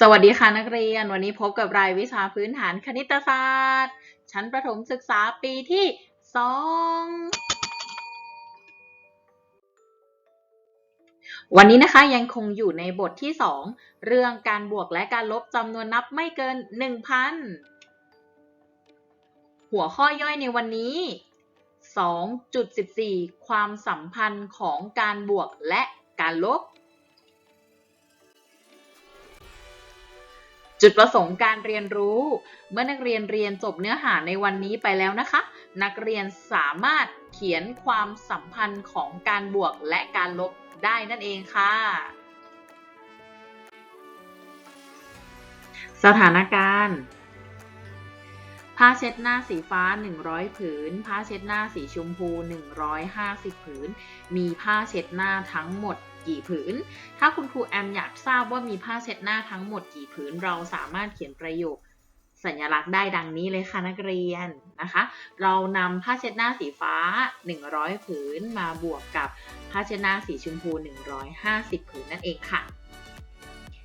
สวัสดีค่ะนักเรียน วันนี้พบกับรายวิชาพื้นฐานคณิตศาสตร์ ชั้นประถมศึกษาปีที่ 2 วันนี้นะคะยังคงอยู่ในบทที่ 2 เรื่องการบวกและการลบจำนวนนับไม่เกิน 1,000 หัวข้อย่อยในวันนี้ 2.14 ความสัมพันธ์ของการบวกและการลบ จุดประสงค์การเรียนรู้ เมื่อนักเรียนเรียนจบเนื้อหาในวันนี้ไปแล้วนะคะ นักเรียนสามารถเขียนความสัมพันธ์ของการบวกและการลบได้นั่นเองค่ะ สถานการณ์ผ้าเช็ดหน้าสีฟ้า 100 ผืน ผ้าเช็ดหน้าสีชมพู 150 ผืน มีผ้าเช็ดหน้าทั้งหมด กี่ผืน ถ้าคุณครูแอมอยากทราบว่ามีผ้าเช็ดหน้าทั้งหมดกี่ผืน เราสามารถเขียนประโยคสัญลักษณ์ได้ดังนี้เลยค่ะนักเรียนนะคะ เรานำผ้าเช็ดหน้าสีฟ้า 100 ผืนมาบวกกับผ้าเช็ดหน้าสีชมพู 150 ผืนนั่นเองค่ะ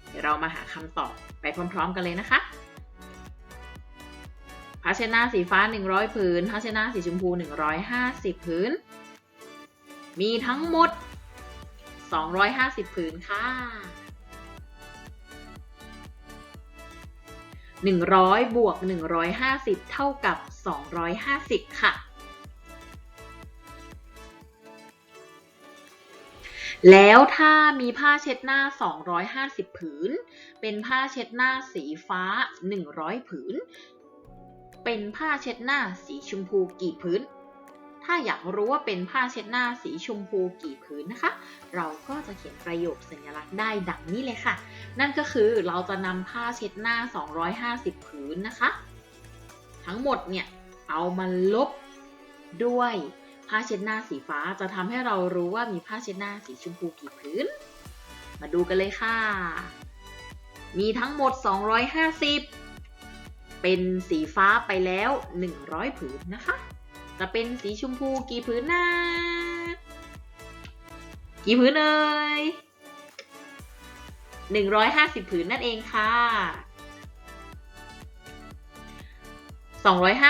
เดี๋ยวเรามาหาคำตอบไปพร้อม ๆ กันเลยนะคะผ้าเช็ดหน้าสีฟ้า 100 ผืนผ้าเช็ดหน้าสีชมพู 150 ผืน มีทั้งหมด 250 ผืนค่ะ 100 บวก 150 เท่ากับ 250 ค่ะแล้วถ้ามีผ้าเช็ดหน้า 250 ผืน เป็นผ้าเช็ดหน้าสีฟ้า 100 ผืน เป็นผ้าเช็ดหน้าสีชมพูกี่ผืน ถ้าอยากรู้ว่าเป็นผ้าเช็ดหน้าสีชมพูกี่ผืนนะคะ เราก็จะเขียนประโยคสัญลักษณ์ได้ดังนี้เลยค่ะ นั่นก็คือเราจะนำผ้าเช็ดหน้า 250 ผืนนะคะ ทั้งหมดเนี่ยเอามาลบด้วยผ้าเช็ดหน้าสีฟ้าจะทำให้เรารู้ว่ามีผ้าเช็ดหน้าสีชมพูกี่ผืน มาดูกันเลยค่ะ มีทั้งหมด 250 เป็นสีฟ้าไปแล้ว 100 ผืนนะคะ จะเป็นสีชมพูกี่ผืนนะกี่ผืนเอ่ย150 ผืนนั่นเองค่ะ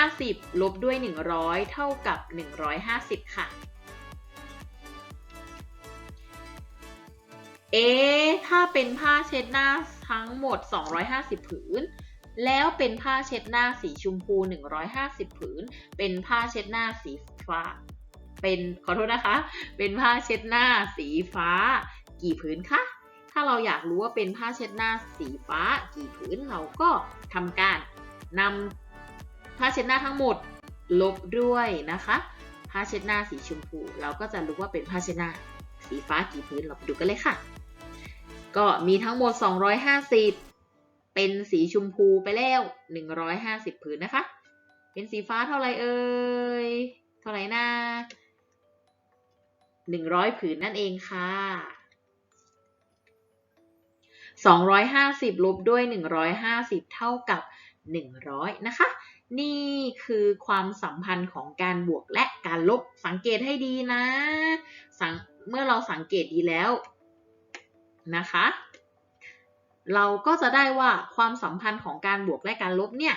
250 ลบด้วย 100 เท่ากับ 150 ค่ะ เอ๊ะถ้าเป็นผ้าเช็ดหน้าทั้งหมด 250 ผืน แล้วเป็นผ้าเช็ดหน้าสีชมพู 150 ผืน เป็นผ้าเช็ดหน้าสีฟ้า เป็นขอโทษนะคะ เป็นผ้าเช็ดหน้าสีฟ้า กี่ผืนคะ ถ้าเราอยากรู้ว่าเป็นผ้าเช็ดหน้าสีฟ้า กี่ผืนเราก็ทำการนำผ้าเช็ดหน้าทั้งหมดลบด้วยนะคะผ้าเช็ดหน้าสีชมพู เราก็จะรู้ว่าเป็นผ้าเช็ดหน้าสีฟ้ากี่ผืนเราไปดูกันเลยค่ะ ก็มีทั้งหมด 250 เป็นสีชมพูไปแล้ว 150ผืนนะคะ เป็นสีฟ้าเท่าไหร่เอ่ย เท่าไหร่นะ100ผืนนั่นเองค่ะ250ลบด้วย 150 เท่ากับ 100 นะคะ นี่คือความสัมพันธ์ของการบวกและการลบสังเกตให้ดีนะ เมื่อเราสังเกตดีแล้วนะคะ เราก็จะได้ว่าความสัมพันธ์ของการบวกและการลบเนี่ย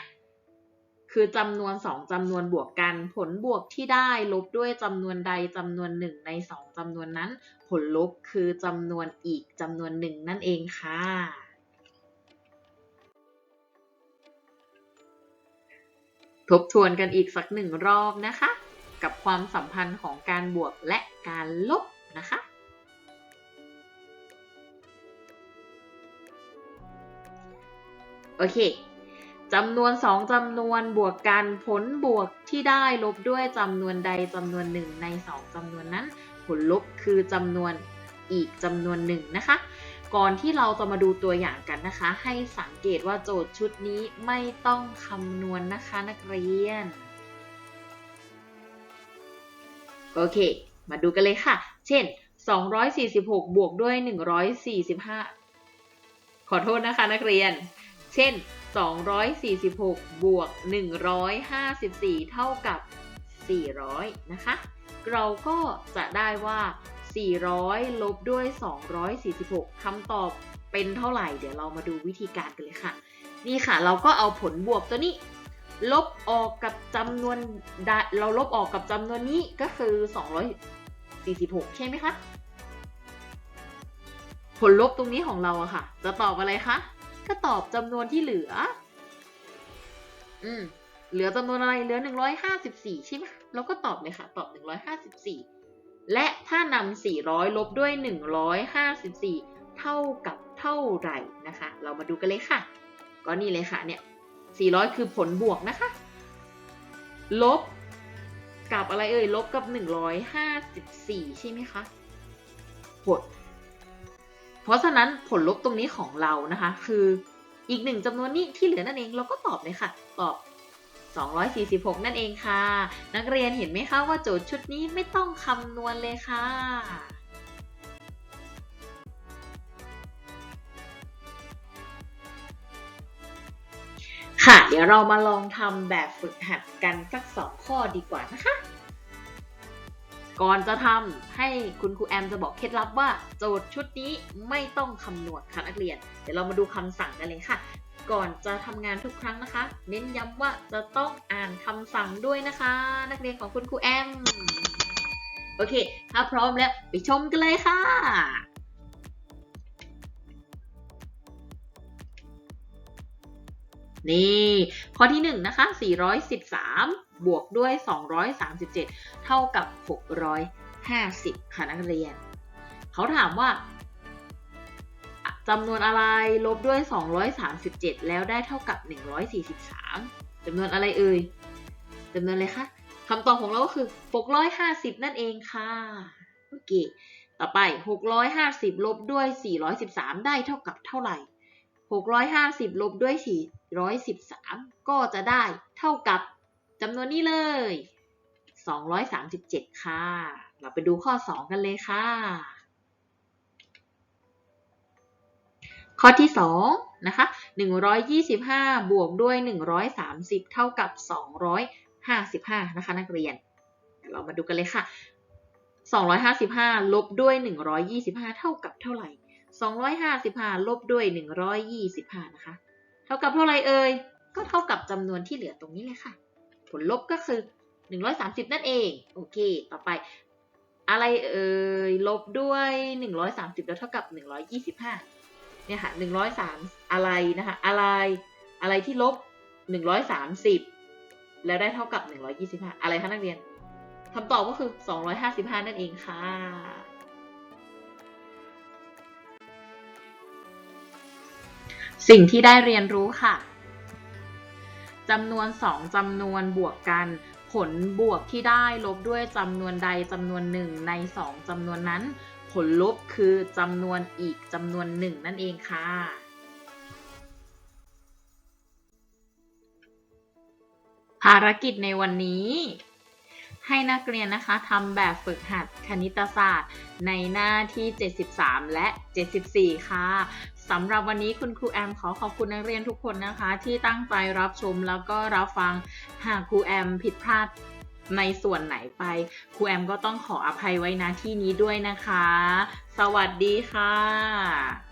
คือจำนวน 2จำนวนบวกกัน ผลบวกที่ได้ลบด้วยจำนวนใดจำนวนหนึ่งใน 2จำนวนนั้น ผลลบคือจำนวนอีกจำนวนหนึ่งนั่นเองค่ะทบทวนกันอีกสักหนึ่งรอบนะคะ กับความสัมพันธ์ของการบวกและการลบ โอเคจำนวน 2จำนวนบวกกันผลบวกที่ได้ลบด้วยจำนวนใดจำนวนหนึ่งใน 2จำนวนนั้น ผลลบคือจำนวนอีกจำนวนหนึ่งนะคะ ก่อนที่เราจะมาดูตัวอย่างกันนะคะ ให้สังเกตว่าโจทย์ชุดนี้ไม่ต้องคำนวณนนะคะนักเรียน โอเค มาดูกันเลยค่ะ เช่น 246 บวกด้วย 145 ขอโทษนะคะนักเรียน เช่น 246 บวก 154 เท่ากับ 400 นะคะ เราก็จะได้ว่า 400 ลบด้วย 246 คำตอบเป็นเท่าไหร่ เดี๋ยวเรามาดูวิธีการกันเลยค่ะ นี่ค่ะ เราก็เอาผลบวกตัวนี้ ลบออกกับจำนวนใดเราลบออกกับจำนวนนี้ก็คือ 246 ใช่ไหมคะ ผลลบตรงนี้ของเราอะค่ะ จะตอบอะไรคะ ก็ตอบจำนวนที่เหลือ อืม เหลือจำนวนอะไร เหลือ 154 ใช่ไหมเราก็ตอบเลยค่ะ ตอบ 154 และถ้านำ400 ลบด้วย 154 เท่ากับเท่าไหร่นะคะ เรามาดูกันเลยค่ะ ก็นี่เลยค่ะเนี่ย 400 คือผลบวกนะคะ ลบกับอะไรเอ่ย ลบกับ 154 ใช่ไหมคะ ผล เพราะฉะนั้นผลลบตรงนี้ของเรานะคะ คืออีกหนึ่งจำนวนนี้ที่เหลือนั่นเองเราก็ตอบเลยค่ะ ตอบ 246 นั่นเองค่ะ นักเรียนเห็นไหมคะว่าโจทย์ชุดนี้ไม่ต้องคำนวณเลยค่ะค่ะ เดี๋ยวเรามาลองทำแบบฝึกหัดกันสักสองข้อดีกว่านะคะ ก่อนจะทำให้คุณครูแอมจะบอกเคล็ดลับว่า โจทย์ชุดนี้ไม่ต้องคำนวณค่ะนักเรียน เดี๋ยวเรามาดูคำสั่งกันเลยค่ะ ก่อนจะทำงานทุกครั้งนะคะ เน้นย้ำว่าจะต้องอ่านคำสั่งด้วยนะคะ นักเรียนของคุณครูแอม โอเค ถ้าพร้อมแล้วไปชมกันเลยค่ะนี่ ข้อที่ 1 นะคะ 413 บวกด้วย 237 เท่ากับ 650 ค่ะนักเรียน เขาถามว่าจำนวนอะไรลบด้วย 237 แล้วได้เท่ากับ 143จำนวนอะไรเอ่ยจำนวนอะไรคะคำตอบของเราก็คือ 650 นั่นเองค่ะโอเคต่อไป 650 ลบด้วย 413 ได้เท่ากับเท่าไหร่ 650 ลบด้วย 413 ก็จะได้เท่ากับ จำนวนนี้เลย 237 ค่ะ เราไปดูข้อ 2 กันเลยค่ะ ข้อที่ 2 นะคะ 125 บวกด้วย 130 เท่ากับ 255 นะคะ นักเรียน เรามาดูกันเลยค่ะ 255 ลบด้วย 125 เท่ากับเท่าไหร่ 255 ลบด้วย 125 นะคะ เท่ากับเท่าไหร่เอ่ย ก็เท่ากับจำนวนที่เหลือตรงนี้เลยค่ะ ผลลบก็คือ 130 นั่นเอง โอเค ต่อไป อะไรเอ่ย ลบด้วย 130 แล้วเท่ากับ 125 เนี่ยค่ะ 103 อะไรนะคะ อะไร อะไรที่ลบ 130 แล้วได้เท่ากับ 125 อะไรคะนักเรียนคำตอบก็คือ 255 นั่นเองค่ะสิ่งที่ได้เรียนรู้ค่ะ จำนวน 2จำนวนบวกกัน ผลบวกที่ได้ลบด้วยจำนวนใดจำนวนหนึ่งใน 2จำนวนนั้น ผลลบคือจำนวนอีกจำนวนหนึ่งนั่นเองค่ะภารกิจในวันนี้ ให้นักเรียนนะคะทำแบบฝึกหัดคณิตศาสตร์ ในหน้าที่ 73 และ 74 ค่ะสำหรับวันนี้คุณครูแอมขอขอบคุณนักเรียนทุกคนนะคะ ที่ตั้งใจรับชมแล้วก็รับฟังหากครูแอมผิดพลาดในส่วนไหนไปครูแอมก็ต้องขออภัยไว้ณที่นี้ด้วยนะคะ สวัสดีค่ะ